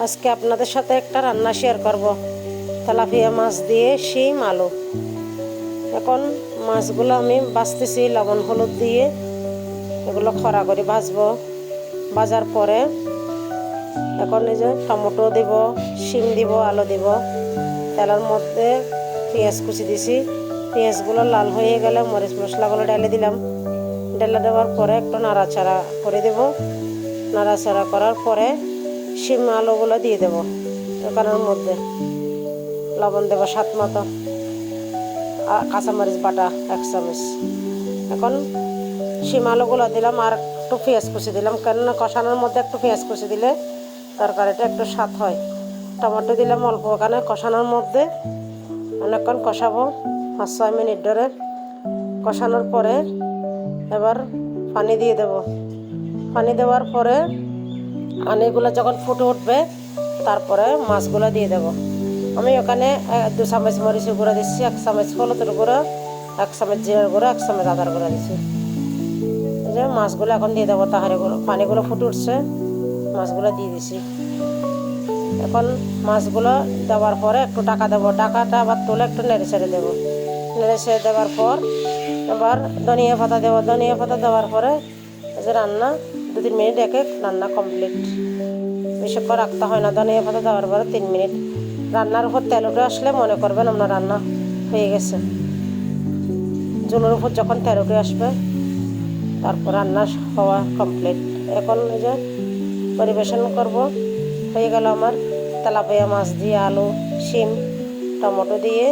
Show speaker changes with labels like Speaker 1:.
Speaker 1: আজকে আপনাদের সাথে একটা রান্না শেয়ার করব। তেলাপিয়া মাছ দিয়ে শিম, আলু। এখন মাছগুলো আমি বাছতেছি লবণ, হলুদ দিয়ে এগুলো খরা করে ভাজবো। ভাজার পরে এখন এই যে টমেটো দিব, শিম দিব, আলু দিব। তেলের মধ্যে পেঁয়াজ কুচি দিছি। পেঁয়াজগুলো লাল হয়ে গেলে মরিচ মশলাগুলো ঢেলে দিলাম। ঢেলে দেওয়ার পরে একটু নাড়াচাড়া করে দেব। নাড়াচাড়া করার পরে শিম আলুগুলো দিয়ে দেবো দোকানের মধ্যে। লবণ দেবো সাত মতো। কাঁচামরিচ বাটা এক চামচ। এখন শিম আলুগুলো দিলাম আর একটু পেঁয়াজ কুচি দিলাম। কেননা কষানোর মধ্যে একটু পেঁয়াজ কুচি দিলে তরকারিটা একটু স্বাদ হয়। টমেটো দিলাম অল্প ওখানে। কষানোর মধ্যে অনেকক্ষণ কষাবো, পাঁচ ছয় মিনিট ধরে। কষানোর পরে এবার পানি দিয়ে দেব। পানি দেওয়ার পরে পানিগুলো যখন ফুটে উঠবে, তারপরে মাছগুলো দিয়ে দেব। আমি ওখানে দু চামচ মরিচের গুঁড়ো দিচ্ছি, এক চামচ হলুদের গুঁড়ো, এক চামচ জিরার গুঁড়ো, এক চামচ আদার গুঁড়ো দিচ্ছি। যে মাছগুলো এখন দিয়ে দেবো তাহারে পানিগুলো ফুটে উঠছে, মাছগুলো দিয়ে দিছি এখন মাছগুলো দেওয়ার পরে একটু টাকা দেবো টাকাটা আবার তুলে একটু নেড়ে ছেড়ে দেবো। নেড়ে ছেড়ে দেওয়ার পর, এবার ধনিয়া পাতা দেবো, ধনিয়া পাতা দেওয়ার পরে যে রান্না দু তিন মিনিট রেখে রান্না কমপ্লিট বেশিক্ষণ রাখতে হয় না ধনিয়া পাতা দেওয়ার পরে তিন মিনিট। রান্নার উপর তেল উঠে আসলে মনে করবেন আপনার রান্না হয়ে গেছে। জলের উপর যখন তেল উঠে আসবে, তারপর রান্না হওয়া কমপ্লিট এখন এই যে পরিবেশন করব, হয়ে গেল আমার তেলাপিয়া মাছ দিয়ে আলু, শিম, টমেটো দিয়ে